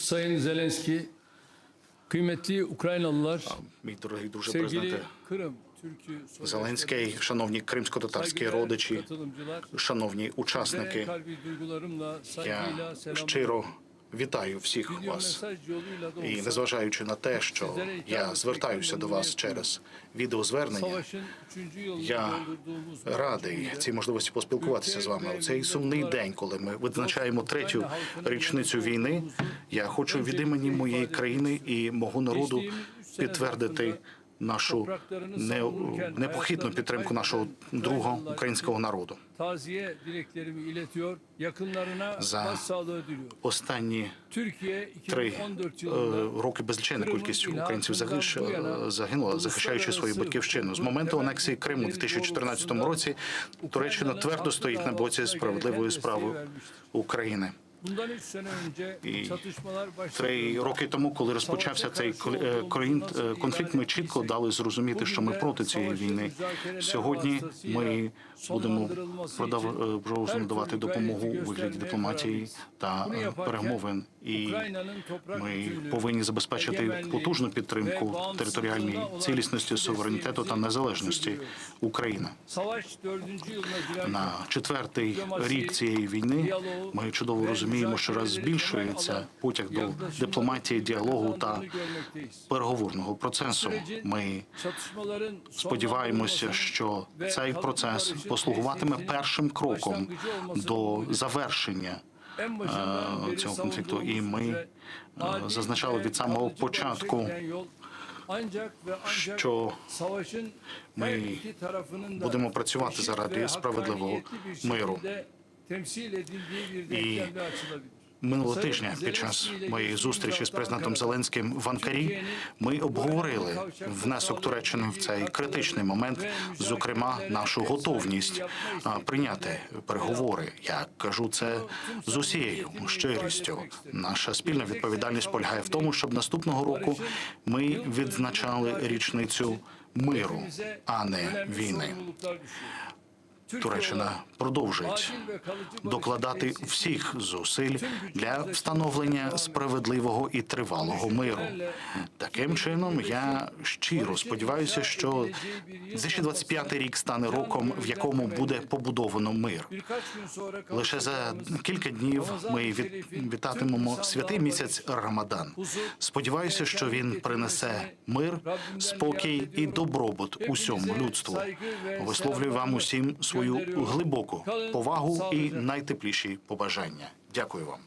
Sayın Zelenski, kıymetli Ukraynalılar, Мій дорогий друже sevgili президенте Kırım Зеленський, шановні кримсько-татарські родичі, шановні учасники, я щиро вітаю всіх вас. І незважаючи на те, що я звертаюся до вас через відеозвернення, savaşın 3. yılını Я радий цій можливості поспілкуватися з вами. У цей сумний день, коли ми відзначаємо третю річницю війни. Я хочу від імені моєї країни і мого народу підтвердити нашу не- непохитну підтримку нашого другого українського народу. За. Останні три 2014 е, роки безліченна кількість українців е, загинула, захищаючи свою батьківщину. З моменту анексії Криму у 2014 році Туреччина твердо стоїть на боці справедливої справи України. І Три роки тому, коли розпочався цей е, е, конфлікт, ми чітко дали зрозуміти, що ми проти цієї війни. Сьогодні ми будемо продав- е, допомогу у вигляді дипломатії та перемовин. І ми повинні забезпечити потужну підтримку територіальній цілісності, суверенітету та незалежності України. На четвертий рік цієї війни ми чудово розуміємо, що раз збільшується потяг до дипломатії, діалогу та переговорного процесу. Ми сподіваємося, що цей процес послугуватиме першим кроком до завершення е, цього конфлікту. І ми е, зазначали від самого початку, що ми будемо працювати заради справедливого миру. І. Минулого тижня під час моєї зустрічі з президентом Зеленським в Анкарі ми обговорили внесок Туреччини в цей критичний момент, зокрема нашу готовність прийняти переговори. Я кажу це з усією щирістю. Наша спільна відповідальність полягає в тому, щоб наступного року ми відзначали річницю миру, а не війни. Туреччина продовжить докладати всіх зусиль для встановлення справедливого і тривалого миру. Таким чином, я щиро сподіваюся, що 2025 рік стане роком, в якому буде побудовано мир. Лише за кілька днів ми вітатимемо святий місяць Рамадан. Сподіваюся, що він принесе мир, спокій і добробут усьому людству. Висловлюю вам усім свою глибоку повагу і найтепліші побажання. Дякую вам.